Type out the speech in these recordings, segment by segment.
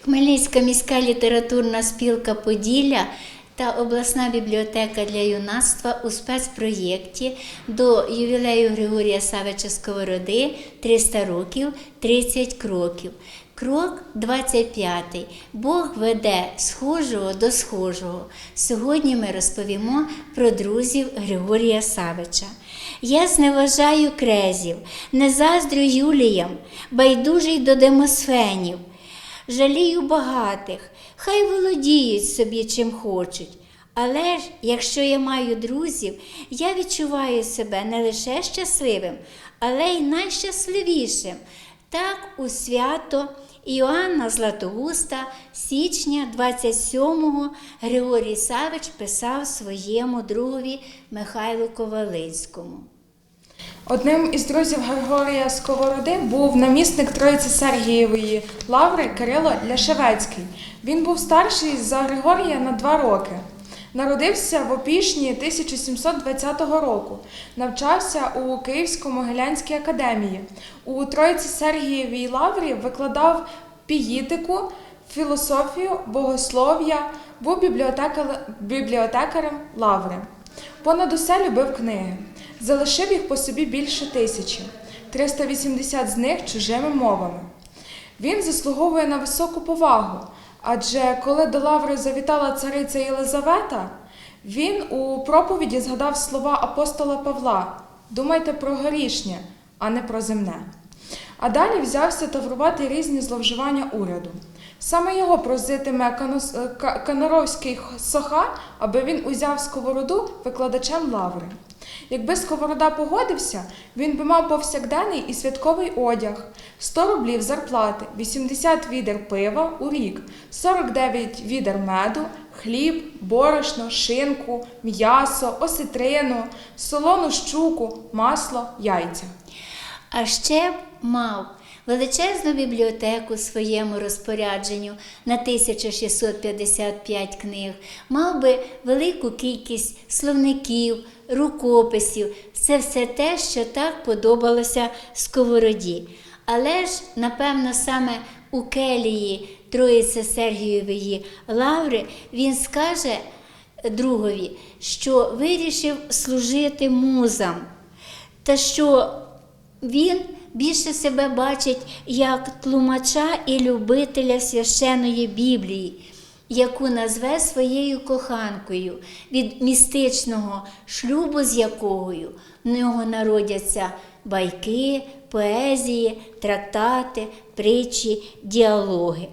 Хмельницька міська літературна спілка Поділля та обласна бібліотека для юнацтва у спецпроєкті до ювілею Григорія Савича Сковороди 300 років 30 кроків. Крок 25. Бог веде схожого до схожого. Сьогодні ми розповімо про друзів Григорія Савича. Я зневажаю крезів, не заздрю Юліям, байдужий до демосфенів. Жалію багатих, хай володіють собі чим хочуть. Але ж, якщо я маю друзів, я відчуваю себе не лише щасливим, але й найщасливішим. Так у свято Іоанна Златоуста січня 27-го Григорій Савич писав своєму другові Михайлу Ковалинському. Одним із друзів Григорія Сковороди був намісник Троїці Сергієвої лаври Кирило Ляшевецький. Він був старший за Григорія на два роки. Народився в Опішні 1720 року. Навчався у Київсько-Могилянській академії. У Троїці Сергієвій лаврі викладав піїтику, філософію, богослов'я, був бібліотекарем лаври. Понад усе любив книги. Залишив їх по собі більше тисячі, 380 з них чужими мовами. Він заслуговує на високу повагу, адже коли до лаври завітала цариця Єлизавета, він у проповіді згадав слова апостола Павла: Думайте про горішнє, а не про земне. А далі взявся таврувати різні зловживання уряду. Саме його проситиме Канос- е, Канаровський Соха, аби він узяв сковороду викладачем лаври. Якби сковорода погодився, він би мав повсякденний і святковий одяг, 100 рублів зарплати, 80 відер пива у рік, 49 відер меду, хліб, борошно, шинку, м'ясо, осетрину, солону щуку, масло, яйця. А ще мав величезну бібліотеку своєму розпорядженню на 1655 книг, мав би велику кількість словників, рукописів. Це все те, що так подобалося сковороді. Але ж, напевно, саме у келії Троїці Сергієвої лаври він скаже другові, що вирішив служити музам та що він більше себе бачить як тлумача і любителя священої Біблії, яку назве своєю коханкою, від містичного шлюбу, з якою в нього народяться байки, поезії, трактати, притчі, діалоги.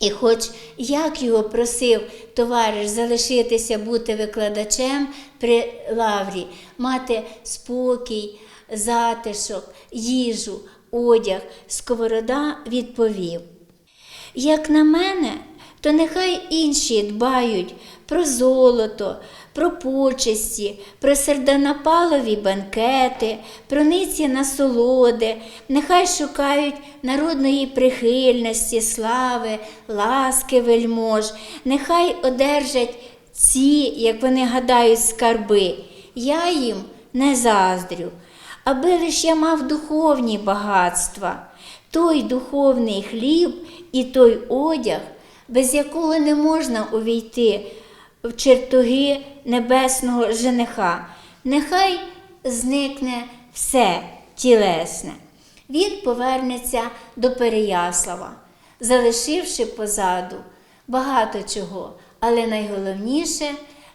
І хоч як його просив товариш залишитися бути викладачем при лаврі, мати спокій, затишок, їжу, одяг, сковорода відповів. Як на мене, то нехай інші дбають про золото, про почесті, про сердонапалові банкети, про ниці насолоди, нехай шукають народної прихильності, слави, ласки вельмож, нехай одержать ці, як вони гадають, скарби. Я їм не заздрю, аби лиш я мав духовні багатства, той духовний хліб і той одяг, без якого не можна увійти в чертоги небесного жениха. Нехай зникне все тілесне. Він повернеться до Переяслава, залишивши позаду багато чого, але найголовніше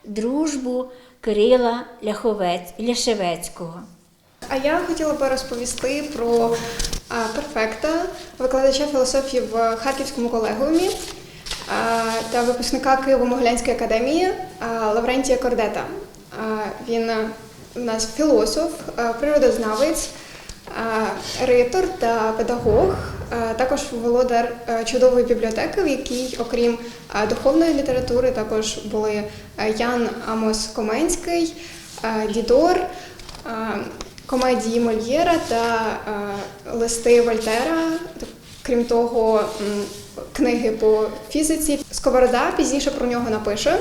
дружбу Кирила Ляшевецького. А я хотіла би розповісти про перфекта, викладача філософії в Харківському колегіумі та випускника Києво-Могилянської академії Лаврентія Кордета. Він у нас філософ, а, природознавець, ритор та педагог, також володар чудової бібліотеки, в якій, окрім духовної літератури, також були Ян Амос Коменський, Дідор. Комедії Мольєра та е, листи Вольтера. Крім того, книги по фізиці. Сковорода пізніше про нього напише.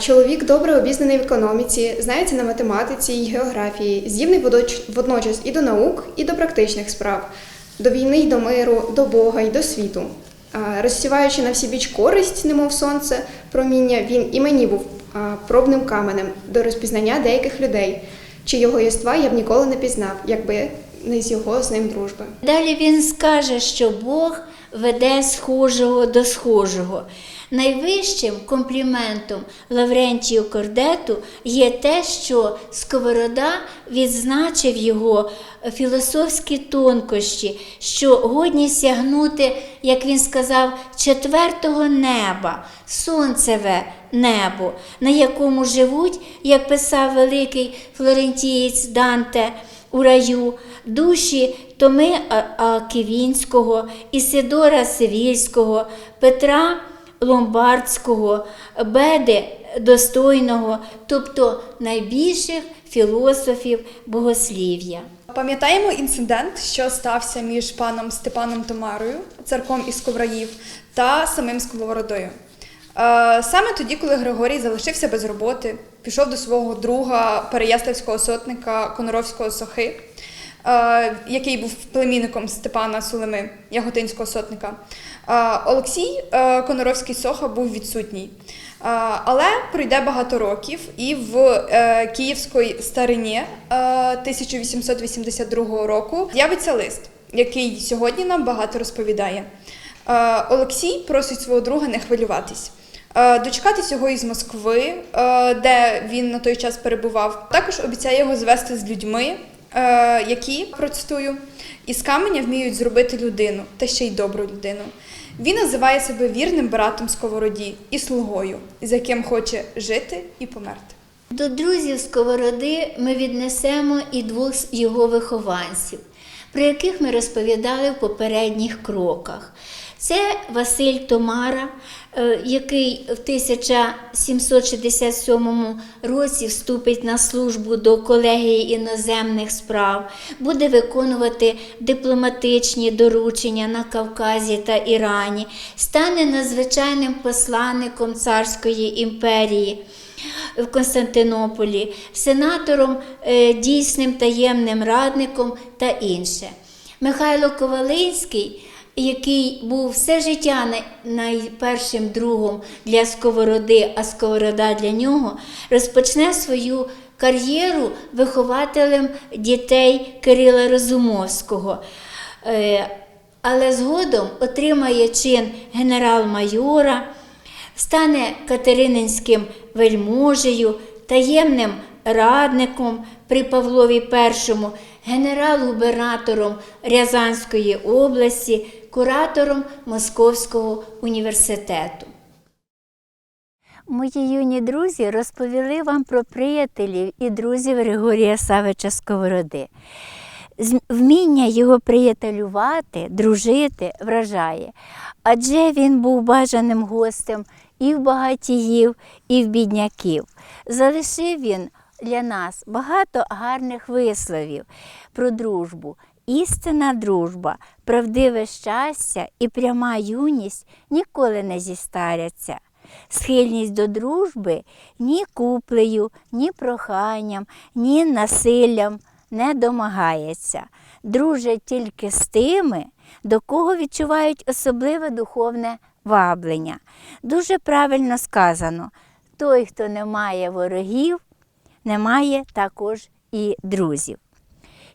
Чоловік добре обізнаний в економіці, знається на математиці і географії, здібний водночас і до наук, і до практичних справ, до війни й до миру, до Бога й до світу. Розсіваючи на всі біч користь, немов сонце, проміння, він і мені був пробним каменем до розпізнання деяких людей, чи його єства я б ніколи не пізнав, якби не з його з ним дружби. Далі він скаже, що Бог веде схожого до схожого. Найвищим компліментом Лаврентію Кордету є те, що Сковорода відзначив його філософські тонкощі, що годні сягнути, як він сказав, четвертого неба, сонцеве небо, на якому живуть, як писав великий флорентієць Данте у раю, душі Томи Аківінського, Ісидора Сивільського, Петра Ломбардського, Беди Достойного, тобто найбільших філософів богослів'я. Пам'ятаємо інцидент, що стався між паном Степаном Томарою, царком із Ковраїв, та самим Сковородою. Е, Саме тоді, коли Григорій залишився без роботи, пішов до свого друга переяславського сотника Коноровського Сохи, який був племінником Степана Сулеми, яготинського сотника. Е, Олексій е, Коноровський Соха був відсутній. Е, Але пройде багато років, і в е, Київській старині е, 1882 року з'явиться лист, який сьогодні нам багато розповідає. Е, Олексій просить свого друга не хвилюватись. е, Дочекатись його із Москви, е, де він на той час перебував. Також обіцяє його звести з людьми, е, які процитую, із каменя вміють зробити людину, та ще й добру людину. Він називає себе вірним братом Сковороді і слугою, з яким хоче жити і померти. До друзів Сковороди ми віднесемо і двох його вихованців, про яких ми розповідали в попередніх кроках. Це Василь Томара, е, який в 1767 році вступить на службу до колегії іноземних справ, буде виконувати дипломатичні доручення на Кавказі та Ірані, стане надзвичайним посланником царської імперії в Константинополі, сенатором, е, дійсним таємним радником та інше. Михайло Ковалинський, який був все життя найпершим другом для Сковороди, а Сковорода для нього, розпочне свою кар'єру вихователем дітей Кирила Розумовського. Е, Але згодом отримає чин генерал-майора, стане катерининським вельможею, таємним радником при Павлові І, генерал-губернатором Рязанської області, куратором Московського університету. Мої юні друзі розповіли вам про приятелів і друзів Григорія Савича Сковороди. Вміння його приятелювати, дружити вражає, адже він був бажаним гостем і в багатіїв, і в бідняків. Залишив він для нас багато гарних висловів про дружбу. Істинна дружба, правдиве щастя і пряма юність ніколи не зістаряться. Схильність до дружби ні куплею, ні проханням, ні насиллям не домагається. Дружать тільки з тими, до кого відчувають особливе духовне ваблення. Дуже правильно сказано: той, хто не має ворогів, не має також і друзів.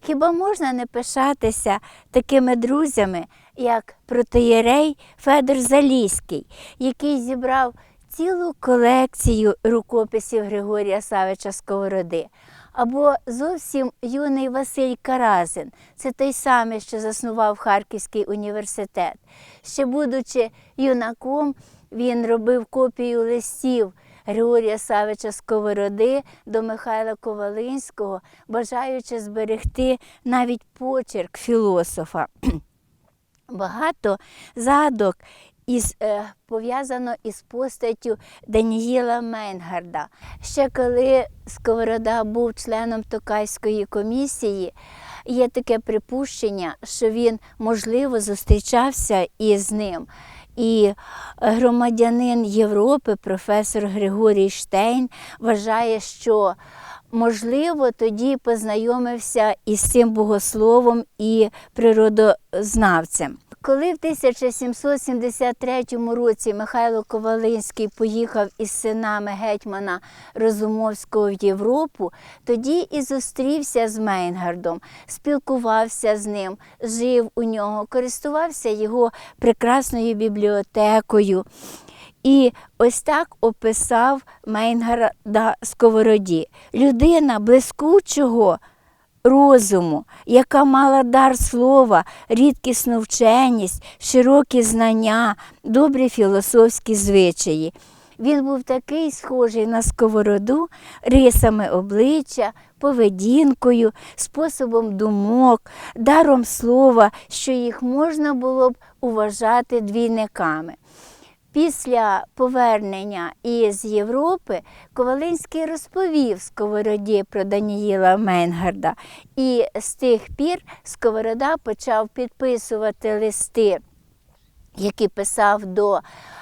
Хіба можна не пишатися такими друзями, як протоєрей Федор Заліський, який зібрав цілу колекцію рукописів Григорія Савича Сковороди, або зовсім юний Василь Каразин, це той самий, що заснував Харківський університет. Ще будучи юнаком, він робив копію листів Григорія Савича Сковороди до Михайла Ковалинського, бажаючи зберегти навіть почерк філософа. Багато задок із, е, пов'язано із постаттю Даніїла Мейнгарда. Ще коли Сковорода був членом Токайської комісії, є таке припущення, що він, можливо, зустрічався із ним. І громадянин Європи, професор Григорій Штейн, вважає, що можливо тоді познайомився із цим богословом і природознавцем. Коли в 1773 році Михайло Ковалинський поїхав із синами гетьмана Розумовського в Європу, тоді і зустрівся з Мейнгардом, спілкувався з ним, жив у нього, користувався його прекрасною бібліотекою. І ось так описав Мейнгарда Сковороді. Людина блискучого розуму, яка мала дар слова, рідкісну вченість, широкі знання, добрі філософські звичаї. Він був такий схожий на сковороду рисами обличчя, поведінкою, способом думок, даром слова, що їх можна було б уважати двійниками. Після повернення із Європи Ковалинський розповів Сковороді про Даніїла Менгарда, і з тих пір Сковорода почав підписувати листи, які писав до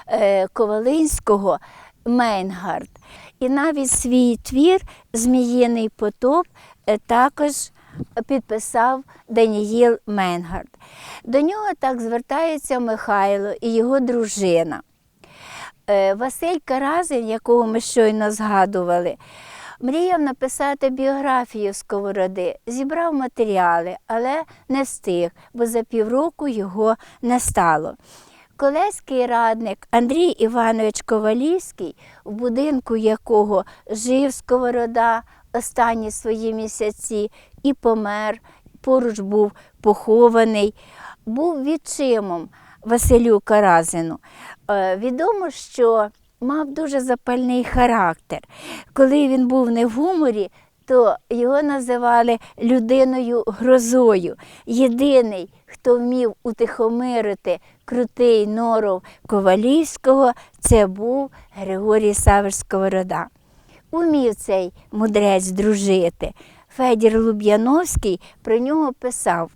е, Ковалинського Мейнгард. І навіть свій твір Зміїний потоп е, також підписав Даніїл Менгард. До нього так звертається Михайло і його дружина. Е, Василь Каразин, якого ми щойно згадували, мріяв написати біографію Сковороди, зібрав матеріали, але не встиг, бо за півроку його не стало. Колеський радник Андрій Іванович Ковалівський, в будинку якого жив Сковорода останні свої місяці і помер, поруч був похований, був відчимом Василю Каразину. Е, Відомо, що мав дуже запальний характер. Коли він був не в гуморі, то його називали людиною грозою. Єдиний, хто вмів утихомирити крутий норов Ковалівського, це був Григорій Савиш Сковорода. Умів цей мудрець дружити. Федір Луб'яновський про нього писав.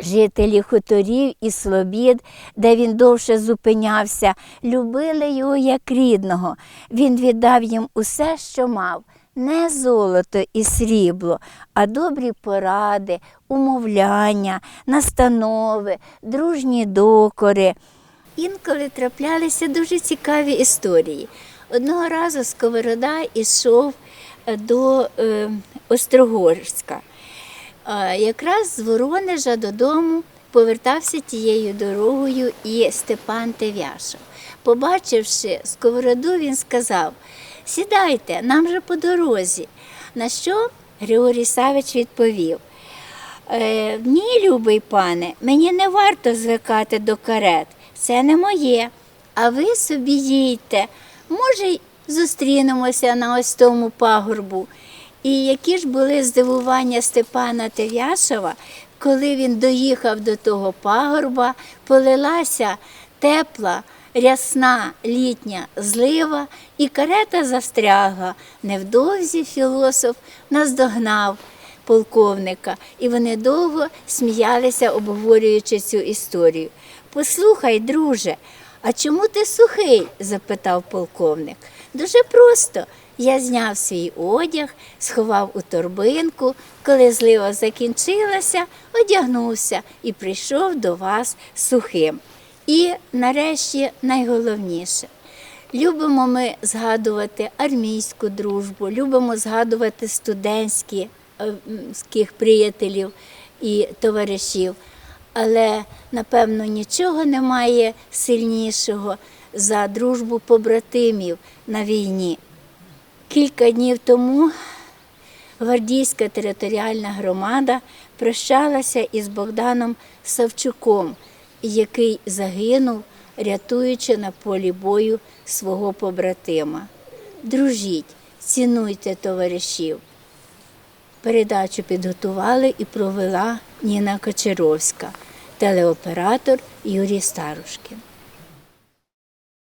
Жителі хуторів і слобід, де він довше зупинявся, любили його як рідного. Він віддав їм усе, що мав, не золото і срібло, а добрі поради, умовляння, настанови, дружні докори. Інколи траплялися дуже цікаві історії. Одного разу Сковорода йшов е, до е, Острогорська. Якраз з Воронежа додому повертався тією дорогою і Степан Тевяшов. Побачивши сковороду, він сказав: Сідайте, нам же по дорозі. На що Григорій Савич відповів: «Е, Ні, любий пане, мені не варто звикати до карет. Це не моє. А ви собі їдьте. Може, й зустрінемося на ось тому пагорбу. І які ж були здивування Степана Тевяшева, коли він доїхав до того пагорба, полилася тепла, рясна літня злива, і карета застрягла. Невдовзі філософ наздогнав полковника, і вони довго сміялися, обговорюючи цю історію. Послухай, друже, а чому ти сухий? запитав полковник. Дуже просто. Я зняв свій одяг, сховав у торбинку, коли злива закінчилася, одягнувся і прийшов до вас сухим. І нарешті найголовніше. Любимо ми згадувати армійську дружбу, любимо згадувати студентських приятелів і товаришів. Але напевно нічого немає сильнішого за дружбу побратимів на війні. Кілька днів тому гвардійська територіальна громада прощалася із Богданом Савчуком, який загинув, рятуючи на полі бою свого побратима. Дружіть, цінуйте товаришів. Передачу підготували і провела Ніна Кочаровська, телеоператор Юрій Старушкін.